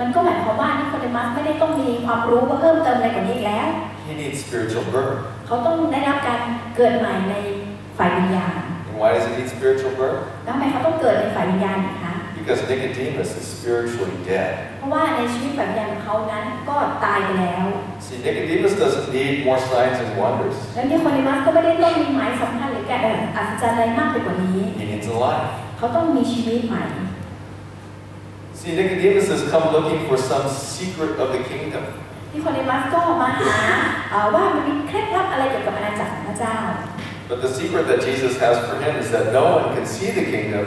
มันก็หมายความว่านิโคเดมัสไม่ได้ต้องมีความรู้เพิ่มเติมอะไรกว่านี้อีกแล้ว He needs spiritual birth. เขาต้องได้รับการเกิดใหม่ในฝ่ายวิญญาณ And why does he need spiritual birth? แล้วทำไมเขาต้องเกิดในฝ่ายวิญญาณอีกคะ Because Nicodemus is spiritually dead. เพราะว่าในชีวิตฝ่ายวิญญาณของเขานั้นก็ตายไปแล้ว See, Nicodemus doesn't need more signs and wonders. แล้วนิโคเดมัสก็ไม่ได้ต้องมีหมายสำคัญหรือแก่อัศจรรย์อะไรมากไปกว่านี้ He needs a life. เขาต้องมีชีวิตใหม่ See, Nicodemus has come looking for some secret of the kingdom. นิโคเดมัสก็มาหาเอ่อว่ามันมีเคล็ดลับอะไรเกี่ยวกับอาณาจักรของพระเจ้า But the secret that Jesus has for him is that no one can see the kingdom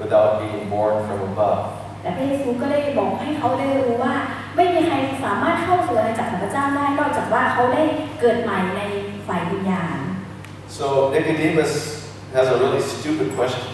without being born from above. แต่พระเยซูก็ได้บอกให้เขาได้รู้ว่า ไม่มีใครสามารถเข้าสู่อาณาจักรของพระเจ้าได้นอกจากว่าเขาได้เกิดใหม่ในฝ่ายวิญญาณ So Nicodemus has a really stupid question.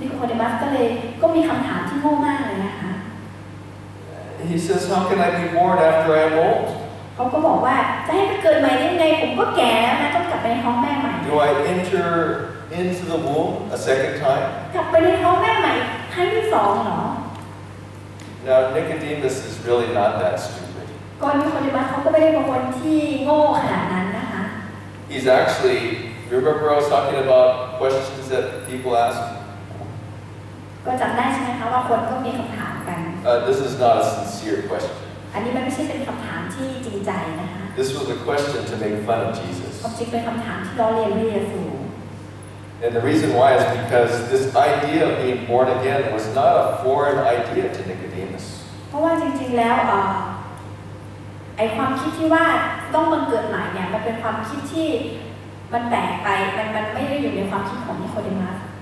นิโคเดมัสก็เลยก็มีคำถามที่โง่มากเลยนะคะ He says, How can I be born after I am old? เขาก็บอกว่าจะให้เกิดใหม่ได้ยังไงผมก็แก่แล้วนะต้องกลับไปในท้องแม่ใหม่ Do I enter into the womb a second time? กลับไปในท้องแม่ใหม่ครั้งที่สองเหรอ Now, Nicodemus is really not that stupid. ก่อนนิโคเดมัสเขาก็ไม่ได้เป็นคนที่โง่ขนาดนั้นนะคะ He's actually, remember I was talking about questions that people ask? ก็จำได้ใช่ไหมคะว่าคนก็มีคำถามกัน Uh, this is not a sincere question. อันนี้มันไม่ใช่เป็นคำถามที่จริงใจนะคะ This was a question to make fun of Jesus. ความจริงเป็นคำถามที่ล้อเลียนพระเยซู And the reason why is because this idea of being born again was not a foreign idea to Nicodemus. เพราะว่าจริงๆแล้วเอ่อไอความคิดที่ว่าต้องบังเกิดใหม่เนี่ยมันเป็นความคิดที่มันแปลกไปมันมันไม่ได้อยู่ในความคิดของนิโคเดมัส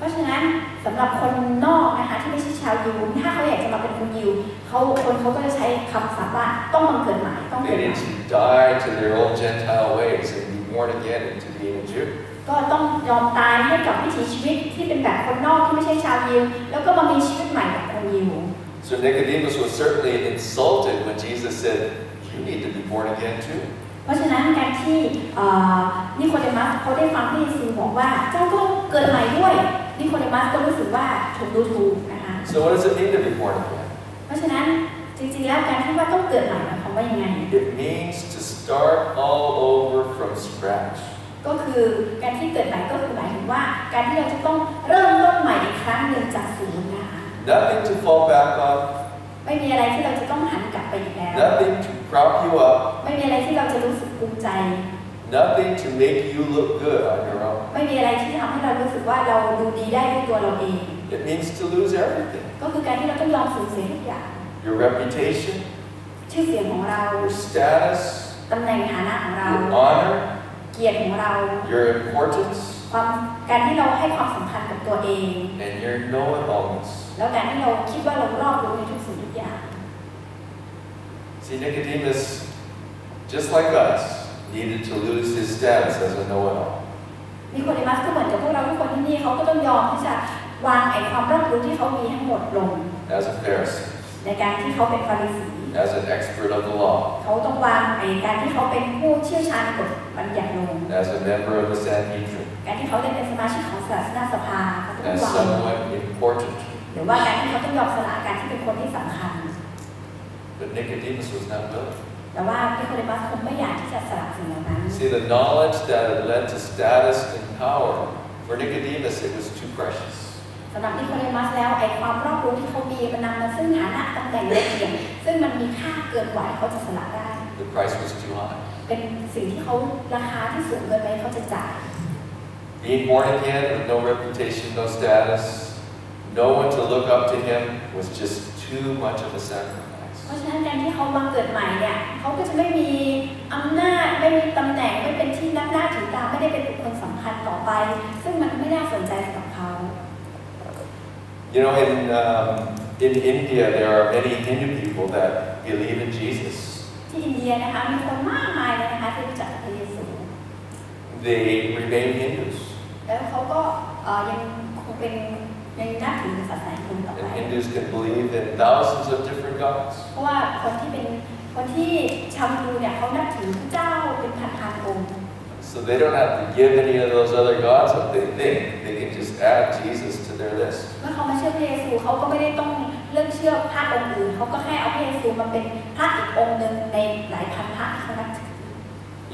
เพราะฉะนั้นสำหรับคนนอกนะคะที่ไม่ใช่ชาวยิวถ้าเขาอยากจะมาเป็นคนยิวเขาคนเขาก็จะใช้คำศัพท์ว่าต้องบังเกิดใหม่ต้องเกิด They ใหม่ need to die to their old Gentile ways and be born again into being a Jew. ก็ต้องยอมตายให้กับวิถีชีวิตที่เป็นแบบคนนอกที่ไม่ใช่ชาวยิวแล้วก็มามีชีวิตใหม่แบบคนยิว So Nicodemus was certainly insulted when Jesus said, You need to be born again too. เพราะฉะนั้นการที่เอ่อนิโคเดมัสเขาได้ฟังพระเยซูบอกว่าเจ้าก็ต้องเกิดใหม่ด้วย นิโคเดมัสก็รู้สึกว่าถูกดูถูกนะคะ So what does it mean to be born again? เพราะฉะนั้นจริงๆแล้วการที่ว่าต้องเกิดใหม่หมายความว่ายังไง It means to start all over from scratch. ก็คือการที่เกิดใหม่ก็คือหมายถึงว่าการที่เราจะต้องเริ่มต้นใหม่อีกครั้งหนึ่งจากศูนย์นะคะ Nothing to fall back on, ไม่มีอะไรที่เราจะต้องหันกลับไปอีกแล้ว nothing to prop you up, ไม่มีอะไรที่เราจะรู้สึกภูมิใจ nothing to make you look good on your own. ไม่มีอะไรที่ทำให้เรารู้สึกว่าเราดูดีได้ด้วยตัวเราเอง It means to lose everything ก็คือการที่เราต้องยอมสูญเสียทุกอย่าง your reputation, ชื่อเสียงของเรา your status, ตำแหน่งฐานะของเรา your honor, เกียรติของเรา your importance, ความการที่เราให้ความสำคัญกับตัวเอง and your know it allness. แล้วการที่เราคิดว่าเรารอบรู้ในทุกสิ่งทุกอย่าง See, Nicodemus, just like us, needed to lose his status as a know it all. นิโคเดมัสก็เหมือนกับพวกเราทุกคนที่นี่เขาก็ต้องยอมที่จะวางไอ้ความรอบรู้ที่เขามีทั้งหมดลง as a Pharisee, ในการที่เขาเป็นฟาริสี as an expert of the law, เขาต้องวางไอ้การที่เขาเป็นผู้เชี่ยวชาญกฎบัญญัติลง as a member of the Sanhedrin, การที่เขาได้เป็นสมาชิกของศาสนาสภาเขาต้อง as วาง someone important. หรือว่าการที่เขาต้องยอมสละการที่เป็นคนที่สำคัญ But Nicodemus was not willing. แต่ว่านิโคเดมัสคงไม่อยากที่จะสละสิ่งเหล่านั้น See, the knowledge that had led to status and power, for Nicodemus, it was too precious. สำหรับนิโคเดมัสแล้วไอ้ความรอบรู้ที่เขามีมันนำมาซึ่งฐานะตำแหน่งและเกียรติซึ่งมันมีค่าเกินกว่าที่เขาจะสละได้ The price was too high. เป็นสิ่งที่เขาราคาที่สูงเกินไปที่เขาจะจ่าย Being born again with no reputation, no status, no one to look up to him was just too much of a sacrifice. เพราะฉะนั้นการที่เขาบังเกิดใหม่เนี่ยเขาก็จะไม่มีอำนาจไม่มีตำแหน่งไม่เป็นที่นับหน้าถือตาไม่ได้เป็นบุคคลสำคัญต่อไป ซึ่งมันไม่น่าสนใจสำหรับเขา You know, in, um, in India, there are many Hindu people that believe in Jesus. ที่อินเดียนะคะมีคนมากมายเลยนะคะที่รู้จักพ they remain Hindus. แล้วเขาก็เอ่อยังคงเป็นยังนับถือศาสนาฮินดูต่อไป And Hindus can believe in thousands of different gods. เพราะว่าคนที่เป็นคนที่ชาวฮินดูเนี่ยเขานับถือพระเจ้าเป็นพันพันๆองค์ So they don't have to give any of those other gods up. They think they can just add Jesus to their list. เมื่อเขามาเชื่อพระเยซูเขาก็ไม่ได้ต้องเลือกเชื่อพระองค์อื่นเขาก็แค่เอาพระเยซูมาเป็นพระอีกองค์หนึ่งในหลายพันพระที่เขานับถือ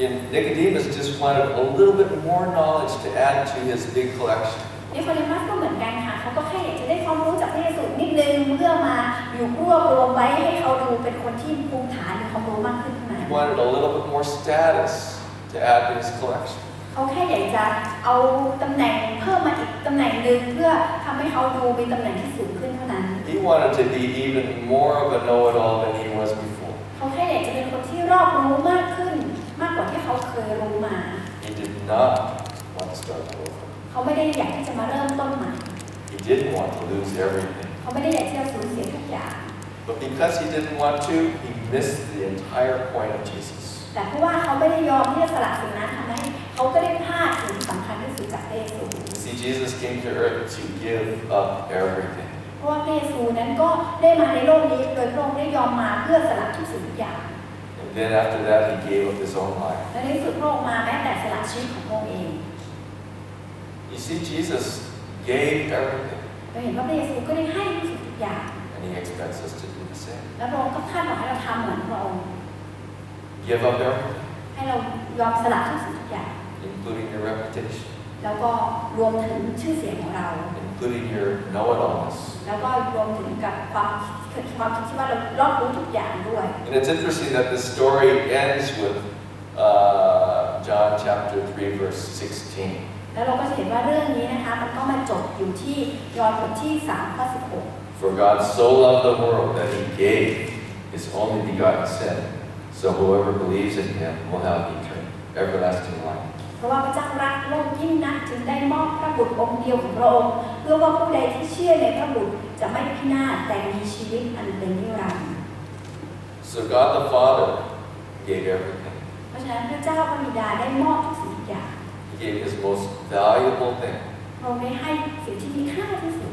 And Nicodemus just wanted a little bit more knowledge to add to his big collection. นิโคเดมัสก็เหมือนกันค่ะเขาก็แค่อยากจะได้ความรู้ มาอยู่รวบรวมไว้ให้เขาดูเป็นคนที่ภูมิฐานมีความรู้มากขึ้นเท่านั้น He wanted a little bit more status to add to his collection. เขาแค่อยากจะเอาตำแหน่งเพิ่มมาอีกตำแหน่งหนึ่งเพื่อทำให้เขาดูมีตำแหน่งที่สูงขึ้นเท่านั้น He wanted to be even more of a know-it-all than he was before. เขาแค่อยากจะเป็นคนที่รอบรู้มากขึ้น มากกว่าที่เขาเคยรู้มา He did not want to start over. เขาไม่ได้อยากที่จะมาเริ่มต้นใหม่ He didn't want to lose everything. เขาไม่ได้อยากที่จะสูญเสียทุกอย่าง But because he didn't want to, he missed the entire point of Jesus. แต่เพราะว่าเขาไม่ได้ยอมที่จะสละสิ่งนั้นทำให้เขาก็ได้พลาดสิ่งที่สำคัญที่สุดจากพระเยซู See, Jesus came to earth to give up everything. เพราะว่าพระเยซูนั้นก็ได้มาในโลกนี้โดยพระองค์ได้ยอมมาเพื่อสละทุกสิ่งทุกอย่าง And then after that, he gave up his own life. และในที่สุดพระองค์มาแม้แต่สละชีวิตของพระองค์เอง You see, Jesus gave everything, เราเห็นว่าพระเยซูก็ได้ให้ทุกสิ่งทุกอย่าง and he expects us to do the same. และพระองค์ก็คาดหวังให้เราทำเหมือนพระองค์ Give up everything, ให้เรายอมสละทุกสิ่งทุกอย่าง including your reputation, แล้วก็รวมถึงชื่อเสียงของเรา including your know-it-allness. แล้วก็รวมถึงกับความความคิดที่ว่าเรารอบรู้ทุกอย่างด้วย And it's interesting that this story ends with uh, John chapter 3, verse 16. แล้วเราก็จะเห็นว่าเรื่องนี้นะคะมันก็มาจบอยู่ที่ยอห์นบทที่3ข้อ16 For God so loved the world that he gave his only begotten Son, so whoever believes in him will have eternal, everlasting life. เพราะว่าพระเจ้ารักโลกยิ่งนักจึงได้มอบพระบุตรองค์เดียวของพระองค์เพื่อว่าผู้ใดที่เชื่อในพระบุตรจะไม่พินาศแต่มีชีวิตอันเป็นนิรันดร์ So God the Father gave everything. เพราะฉะนั้นพระเจ้าพระบิดาได้มอบทุกสิ่งทุกอย่าง He gave his most valuable thing พระองค์ได้ให้สิ่งที่มีค่าที่สุด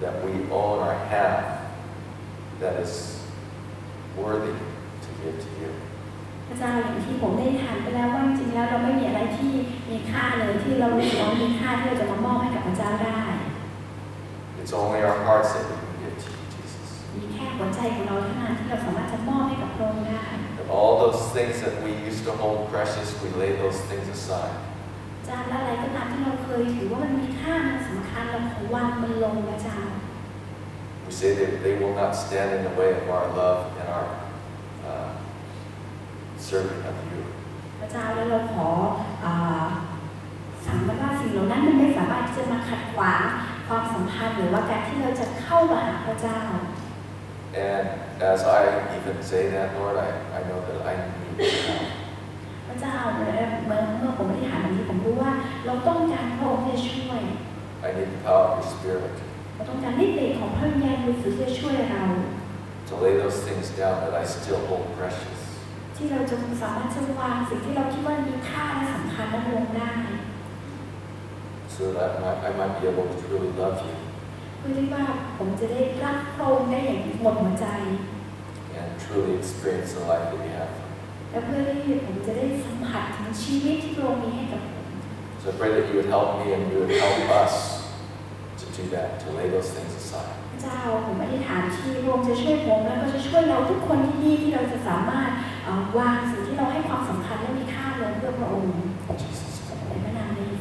that we own or have that is worthy to give to you. พระเจ้าอย่างที่ผมได้ถามไปแล้วว่าจริงๆแล้วเราไม่มีอะไรที่มีค่าเลยที่เรารู้สึกว่ามีค่าที่เราจะมามอบให้กับพระเจ้าได้ It's only our hearts that we can give to you, Jesus. มีแค่หัวใจของเราเท่านั้นที่เราสามารถจะมอบให้กับพระองค์ได้ And all those things that we used to hold precious, we lay those things aside. จานอะไรก็ตามที่เราเคยถือว่ามันมีค่ามั วางมันลงพระเจ้า We say that they will not stand in the way of our love and our uh, serving of you. พระเจ้าแล้วเราขออ่าสั่งมันว่าสิ่งเหล่านั้นมันไม่สามารถที่จะมาขัดขวางความสัมพันธ์หรือว่าการที่เราจะเข้ามาหาพระเจ้า And as I even say that, Lord, I, I know that I need your help. พระเจ้าเมื่อเมื่อเมื่อผมอธิษฐานแบบนี้ผมรู้ว่าเราต้องการพระองค์ที่จะช่วย I need the power of your Spirit เราต้องการฤทธิ์เดชของพระวิญญาณบริสุทธิ์ที่จะช่วยเรา to lay those things down that I still hold precious. ที่เราจะสามารถจะวางสิ่งที่เราคิดว่ามีค่าและสำคัญนั้นลงได้ so that I might, I might be able to truly love you เพื่อที่ว่าผมจะได้รักพระองค์ได้อย่างหมดหัวใจ and truly experience the life that you have. และเพื่อที่ผมจะได้สัมผัสถึงชีวิตที่พระองค์มีให้กับผม So I pray that you would help me and you would help us to do that, to lay those things aside. เจ้าผมอธิษฐานที่องค์จะช่วยผมแล้วก็จะช่วยเราทุกคนที่นี่ที่เราจะสามารถวางสิ่งที่เราให้ความสำคัญและมีค่าลงเพื่อพระองค์ในพระนามพระเย